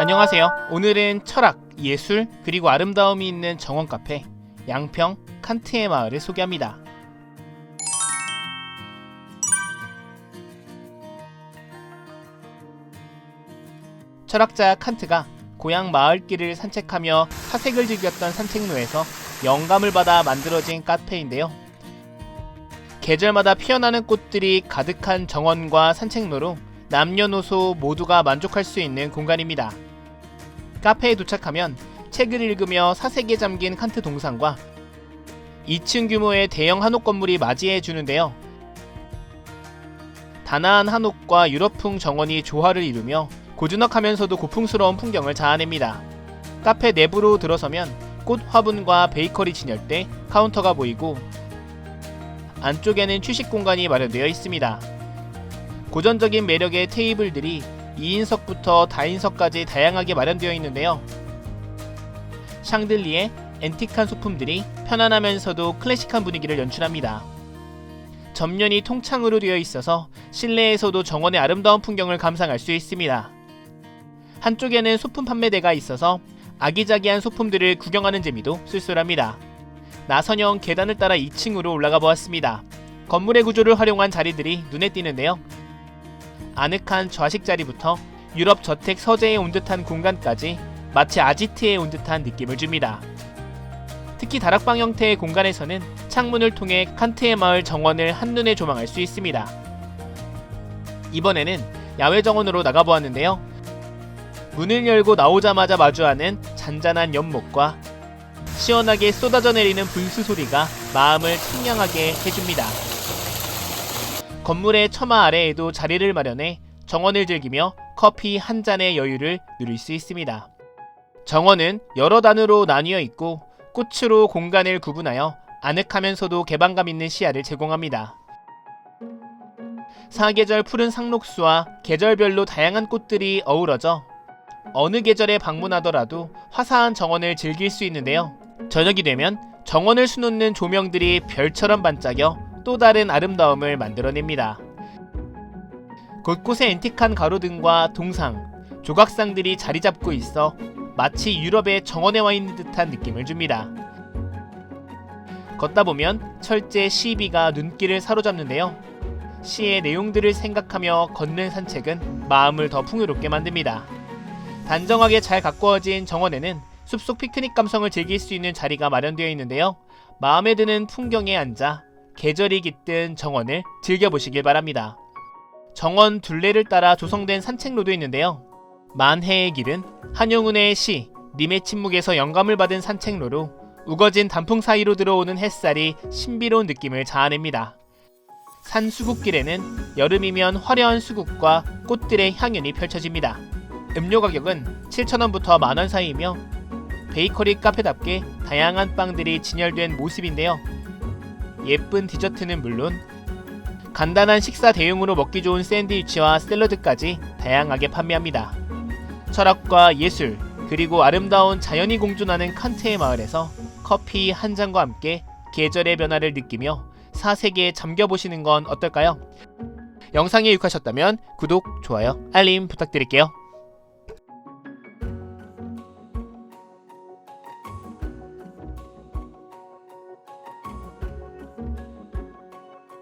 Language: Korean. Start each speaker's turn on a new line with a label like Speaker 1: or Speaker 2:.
Speaker 1: 안녕하세요. 오늘은 철학, 예술, 그리고 아름다움이 있는 정원 카페 양평 칸트의 마을을 소개합니다. 철학자 칸트가 고향 마을길을 산책하며 사색을 즐겼던 산책로에서 영감을 받아 만들어진 카페인데요. 계절마다 피어나는 꽃들이 가득한 정원과 산책로로 남녀노소 모두가 만족할 수 있는 공간입니다. 카페에 도착하면 책을 읽으며 사색에 잠긴 칸트 동상과 2층 규모의 대형 한옥 건물이 맞이해 주는데요. 단아한 한옥과 유럽풍 정원이 조화를 이루며 고즈넉하면서도 고풍스러운 풍경을 자아냅니다. 카페 내부로 들어서면 꽃 화분과 베이커리 진열대, 카운터가 보이고 안쪽에는 휴식 공간이 마련되어 있습니다. 고전적인 매력의 테이블들이 2인석부터 다인석까지 다양하게 마련되어 있는데요. 샹들리에 앤틱한 소품들이 편안하면서도 클래식한 분위기를 연출합니다. 전면이 통창으로 되어 있어서 실내에서도 정원의 아름다운 풍경을 감상할 수 있습니다. 한쪽에는 소품 판매대가 있어서 아기자기한 소품들을 구경하는 재미도 쏠쏠합니다. 나선형 계단을 따라 2층으로 올라가 보았습니다. 건물의 구조를 활용한 자리들이 눈에 띄는데요. 아늑한 좌식 자리부터 유럽 저택 서재에 온 듯한 공간까지 마치 아지트에 온 듯한 느낌을 줍니다. 특히 다락방 형태의 공간에서는 창문을 통해 칸트의 마을 정원을 한눈에 조망할 수 있습니다. 이번에는 야외 정원으로 나가보았는데요. 문을 열고 나오자마자 마주하는 잔잔한 연못과 시원하게 쏟아져 내리는 분수 소리가 마음을 청량하게 해줍니다. 건물의 처마 아래에도 자리를 마련해 정원을 즐기며 커피 한 잔의 여유를 누릴 수 있습니다. 정원은 여러 단으로 나뉘어 있고 꽃으로 공간을 구분하여 아늑하면서도 개방감 있는 시야를 제공합니다. 사계절 푸른 상록수와 계절별로 다양한 꽃들이 어우러져 어느 계절에 방문하더라도 화사한 정원을 즐길 수 있는데요. 저녁이 되면 정원을 수놓는 조명들이 별처럼 반짝여 또 다른 아름다움을 만들어냅니다. 곳곳에 앤틱한 가로등과 동상, 조각상들이 자리 잡고 있어 마치 유럽의 정원에 와 있는 듯한 느낌을 줍니다. 걷다 보면 철제 시비가 눈길을 사로잡는데요. 시의 내용들을 생각하며 걷는 산책은 마음을 더 풍요롭게 만듭니다. 단정하게 잘 가꾸어진 정원에는 숲속 피크닉 감성을 즐길 수 있는 자리가 마련되어 있는데요. 마음에 드는 풍경에 앉아 계절이 깃든 정원을 즐겨보시길 바랍니다. 정원 둘레를 따라 조성된 산책로도 있는데요. 만해의 길은 한용운의 시 님의 침묵에서 영감을 받은 산책로로 우거진 단풍 사이로 들어오는 햇살이 신비로운 느낌을 자아냅니다. 산 수국길에는 여름이면 화려한 수국과 꽃들의 향연이 펼쳐집니다. 음료 가격은 7,000원부터 만원 사이이며 베이커리 카페답게 다양한 빵들이 진열된 모습인데요. 예쁜 디저트는 물론 간단한 식사 대용으로 먹기 좋은 샌드위치와 샐러드까지 다양하게 판매합니다. 철학과 예술 그리고 아름다운 자연이 공존하는 칸트의 마을에서 커피 한 잔과 함께 계절의 변화를 느끼며 사색에 잠겨보시는 건 어떨까요? 영상에 유익하셨다면 구독, 좋아요, 알림 부탁드릴게요.